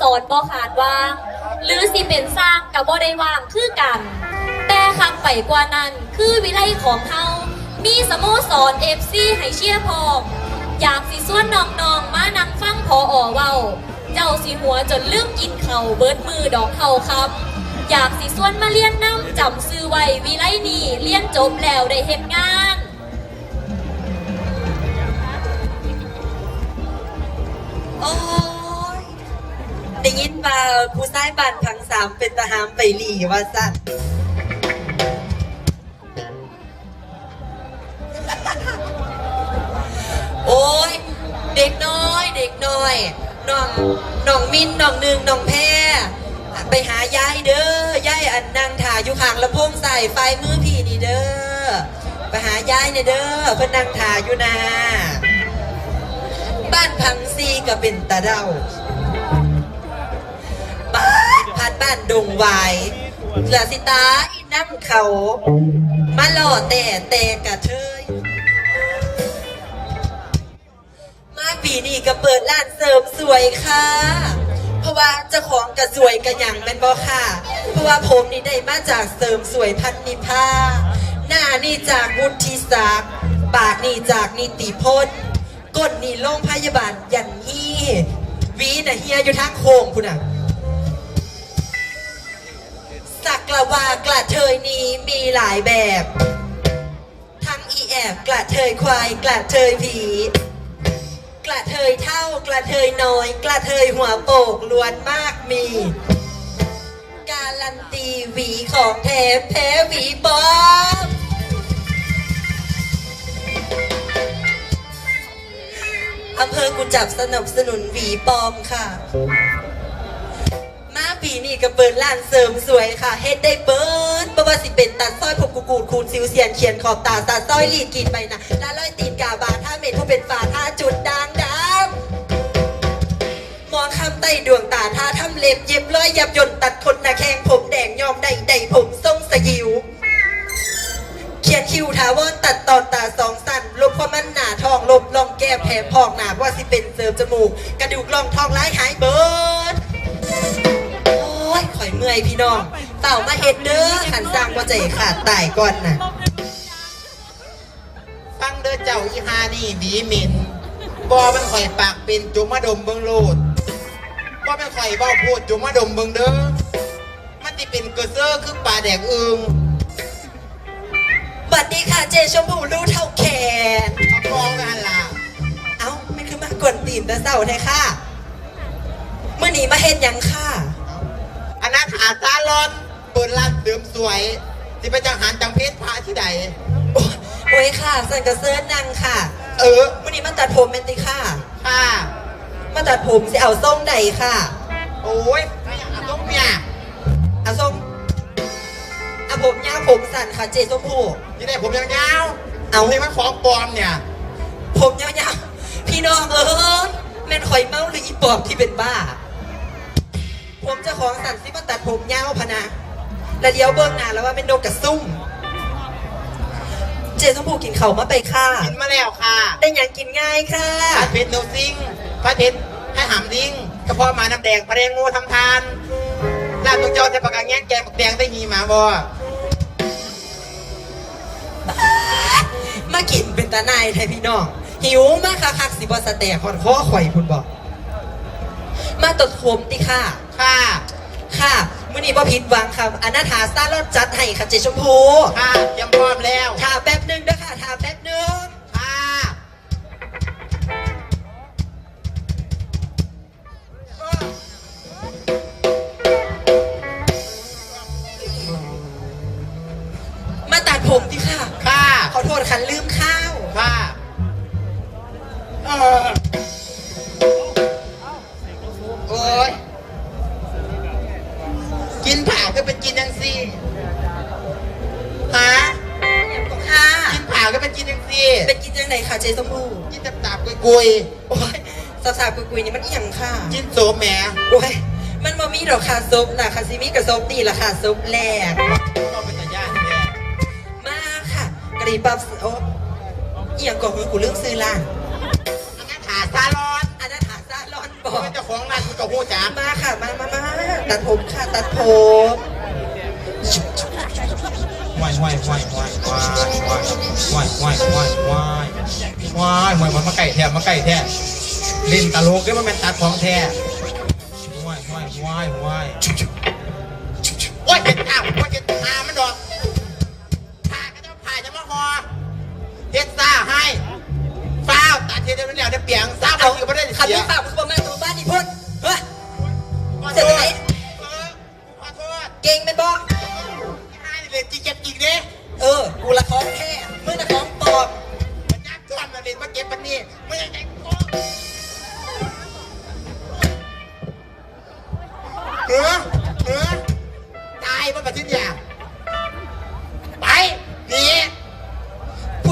สรบ่ขาดว่าง หรือสิเป็นสร้างกับบ่ได้ว่างคือกัน แต่คักไปกว่านั้นคือวิไลของเฮามีสโมสรเอฟซีให้เชียร์พร้อมอยากสิส่วนน้องๆมานั่งฟังพออเว้า เจ้าสิหัวจนลืมกินเข่าเบิดมือดอกเข่าคำอยากสิส่วนมาเลี้ยนน้ำจำซื้อไว้วิไลนี่เลี้ยนจบแล้วได้เห็นงาน ยินว่าผู้ชายบ้านพังสามเป็นทหารไปหลีว่าสั่นโอ้ย เด็กน้อย เด็กน้อยน้องน้องมินน้องหนึ่งน้องแพรไปหายายเด้อยายอันนางถ่ายอยู่ข้างลำโพงใส่ไฟมือพี่นี่เด้อไปหายายเนี่ยเด้อเพิ่อนนางถ่ายอยู่นะบ้านพังซีก็เป็นตาเดา บ้านดงวายเหลือสิตาอีน้ำเขา มาหล่อแต่แต่กะเทยมาปีนี้ก็เปิดร้านเสริมสวยค่ะ เพราะว่าเจ้าของกระสวยกระหยังเป็นบอค่ะ เพราะว่าผมนี่ได้มาจากเสริมสวยพันนิพาหน้านี่จากวุฒิศักดิ์ปากนี่จากนิติพจน์ก้นนี่โรงพยาบาลยันฮี่วีน่ะเฮียอยู่ทางโค้งคุณอะ กกละวากระเทยนี้มีหลายแบบ ทั้งอีแอบกระเทยควายกระเทยผีกระเทยเท่ากระเทยน้อย กระเทยหัวโปกล้วนมากมี การันตีหวีของแท้แพ้หวีบอมอำเภอกุจับสนับสนุนหวีปลอมค่ะ ปีนี้ก็เปิดร้านเสริมสวยค่ะเฮ็ดได้เบิร์ดเพราะว่าสิเป็นตัดสร้อยผมกูกูดคูณซิวเซียนเขียนขอบตาตัดสร้อยลีดกีดไปนะลาร้อยตีนกาบาท่าเม็ดผู้เป็นฝาท่าจุดด่างดำมองคำใต้ดวงตาท่าทำเล็บเย็บร้อยยับยนตัดขนหน้าแข้งผมแดงยอมใดใดผมทรงสยิวเขียนคิวทาวอนตัดตอนตาสองสันลบความมันหนาทองลบลองแก้แผลพอกหนาว่าสิเป็นเสริมจมูก กระดูกลองทองร้ายหายเบิร์ดโอ้ ยข่อยเมื่อยพี่น้อง เต่ามาเฮ็ดเด้อหันสร้างว่าใจขาดตายก่อนน่ะ ฟังเด้อเจ้าอีฮานี่หวีหมินบอมันข่อยปากเป็นจุมาดมเบิงโลดบอมันข่อยบ้าพูดจุมาดมเบิงเด้อ มันที่เป็นเกระเซอร์คือปลาแดกอึงบัดนี้ค่ะเจชมพูรู้เท่าแขนเอาฟองกันล่ะ เอ้าไม่คือมากวนตีนแต่เศร้าแท้ค่ะ เมื่อนี้มาเฮ็ดหยังค่ะ นนั้นอาซาลอนเปิดร้านเสริมสวยสิไปจังหันจังเพชรพระที่ใดโอ้โอ้ยค่ะสันกระเซิร์นนังค่ะ เออเมื่อนี้มาตัดผมเป็นติค่ะ ค่ะ มาตัดผมสิเอาทรงใดค่ะ โอ้ยไม่อยากเอาต้องเนี่ยเอาทรงเอาผมยาวผมสั้นค่ะเจชมพูที่ได้ผมยาวเอาๆนี่มันของปลอมเนี่ย ผมยาวๆพี่น้องเอ้ยแม่นข่อยเมาหรืออีปอบที่เป็นบ้า ผมเจะของสันสิมาตัดผมยาวพะนะแล้วเดี๋ยวเบิ้งหน้าแล้วว่าเป็นนกกระซุ่มเจสมพูกินเขาวมาไปค่ะ กินมาแล้วค่ะได้หยังกินง่ายค่ะผัดเผ็ดเนื้อซิงผัดเผ็ดให้หำซิงกระเพาะหมาน้ำแดงปลาแดงงูทำทานลาบตุงจอจะปากกาแง่แกงปักแดงได้หีหมาบ่มากินเป็นตาหนายไทยพี่น้อง หิวมากค่ะคักสิบอสแตกคอนข้อข่อยคุณบอก มาตดผมติค่ะ ค่ะ ค่ะมื่อนี้บ่ผิดหวังค่ะอนาถาซาลอดจัดให้ค่ะเจชมพู ค่ะเตรียมพร้อมแล้วถามแป๊บหนึงนะค่ะถามแป๊บหนึง ค่ะๆกินโสมแหมโอ้ยมันบ่มีดอกค่ะซุปนะคาซิมิกับซุปนี่ละค่ะซุปแรกก็เป็นตาญาติแน่มาค่ะกรีบับโอ้เอี่ยงก่อนคือกูเรื่องซื้อร้านอันนั้นขาซาลอนอันนั้นหาซาลอนบเป็นเจ้าของร้านกูกับผู้จักมาค่ะมามามาตัดผมค่ะตัดผมวายวายวายวายวายวายวายวายวายวายวายมวยมันมาไก่แท้มาไก่แท้เล่นตลกก็มันเป็นตัดของแท้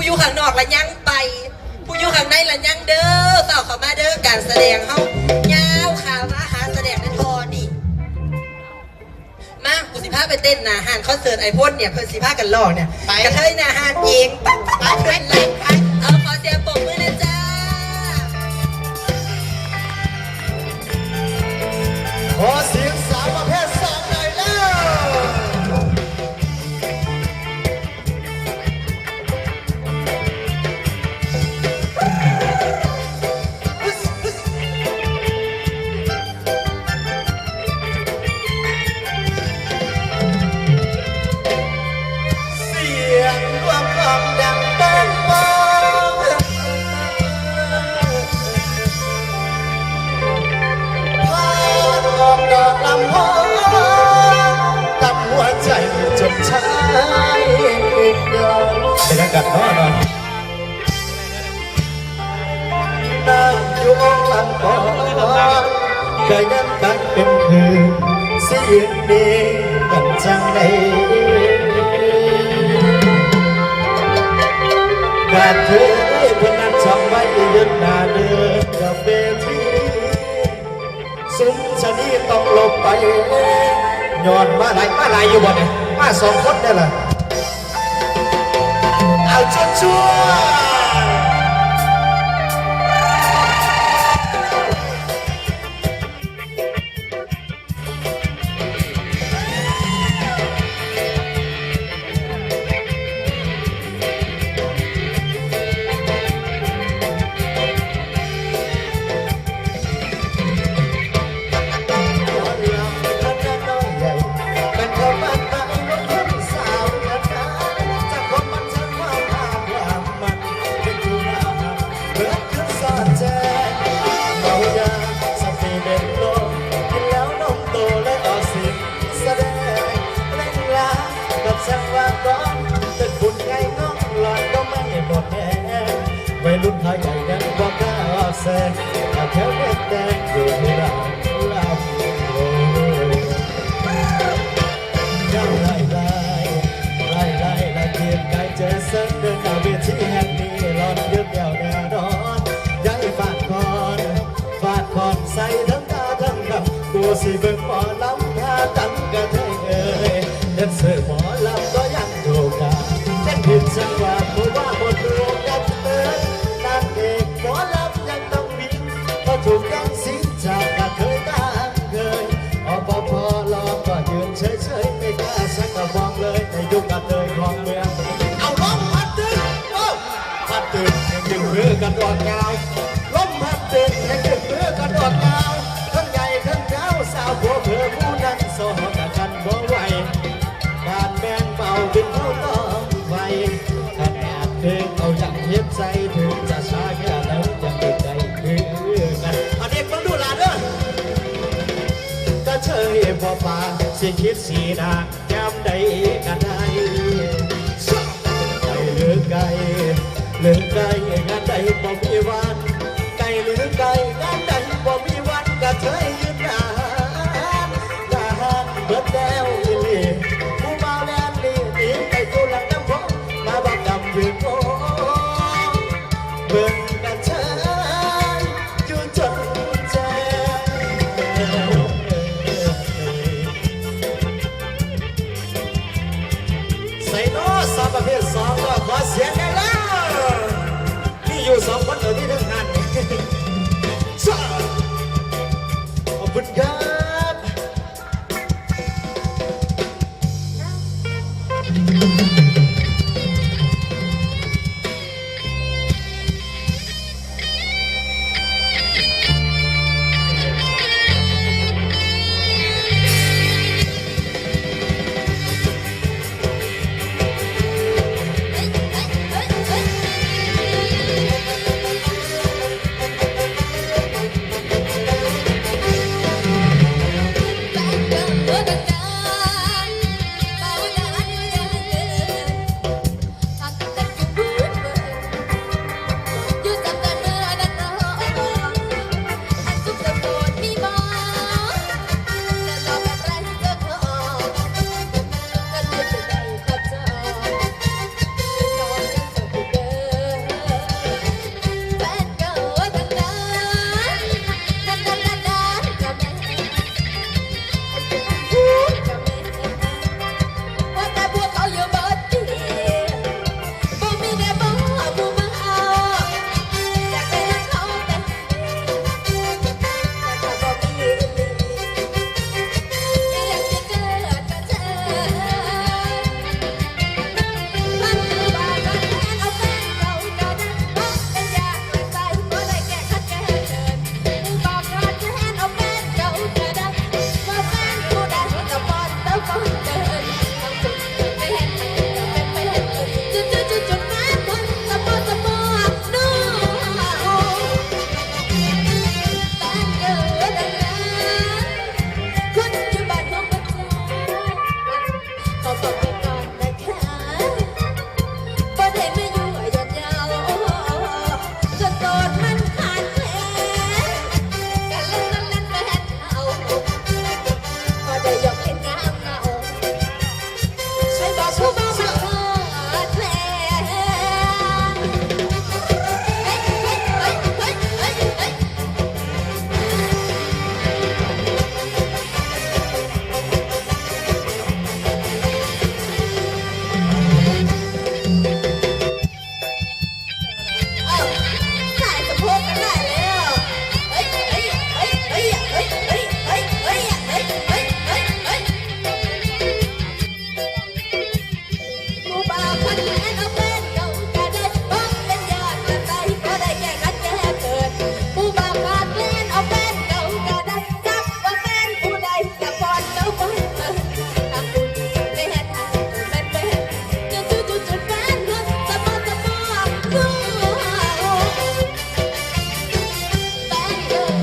อยู่ข้างนอกละยังไป ผู้อยู่ข้างในละยังเด้อเฝ้าเข้ามาเด้อการแสดงเฮายาวขาว่าหาแสดงได้พอนี่ มากูสิพาไปเต้นหนาหานคอนเสิร์ตไอพ่นเนี่ยเพิ่นสิพากันลอกเนี่ยกระเทยหนาหานเองปั๊บปั๊บปั๊บเพิ่นไล่ไปเอาขอเสียงปรบมือนะจ้าขอเสี นั่งอยู่หลังบอนก็ยังตั้งเป็นคืนเสียงนี้กันจังใดการเธอเพื่อนนั้นจำไว้ยืนหน้าเดินกับเวทีสุนชะนีต้องลบไปย้อนมาไหนมาไหนอยู่บ่เนี่ยมาสองคนได้ละเอาชัวชั hayalden bakarsın Hakikaten duran laf Trong lại lại Lại lại là kiếm cái chế sân Được cả vị trí hẹn đi Lọt nước đèo đè đón Dạy phạt con Phạt con say thấm ta thấm ngập Cô xì bừng bỏ lắm tha tắm cả thế ơi Nhân sự bỏ lắm có ăn đồ cả Chết thịt sang qua ดึงมือกันดดยาวล้มพัดตึงยังดึงมือกันดดยาวทั้งใหญ่ทั้งยาวสาวผัวเพื่อผู้นั้นสอกันกันบ่ไหวการแบ่งเบาเป็นผู้ต้องไฟขนาดถึงเอาอย่างเย็บใจถึงจะช้าแค่ไหนยังดึงใจคือกันเอาเด็กมาดูหลานเด้อก็เชยพอป่าสิคิดสีดาจำได้กันได้ไก่หรือไก่ หรือไก่งานใดบ่มีวันไก่หรือไก่งานใดบ่มีวันก็เชยยืนนานทหานเบิดแล้วอีหลีผู้มาแลนลีหนีไปสู่หลังน้ำพงมาบักดำยืนโอ้เบิ่ง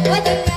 我等着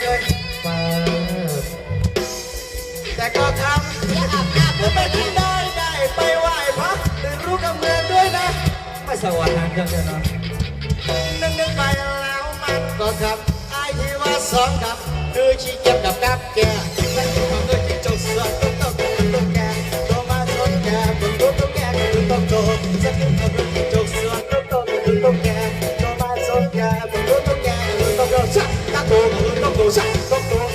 เลยมาแต่ก็ทอย่าอาบน้ำจะไปที่ได้ได้ไปไหว้พระตื่นรู้กับเมืองด้วยนะ ไม่สวัสดิ์ทางกันเนาะนึกนึกไปแล้วมันก็ครับไอ้ที่ว่าสองครับคือชี้เก็บกับกับแกและที่เขาก็ที่จบส่วนต้องต้องต้องแกตัวมาชนแกบนรถต้องแกก็คือต้องโตสักทีเขา ก็คือต้องโตชั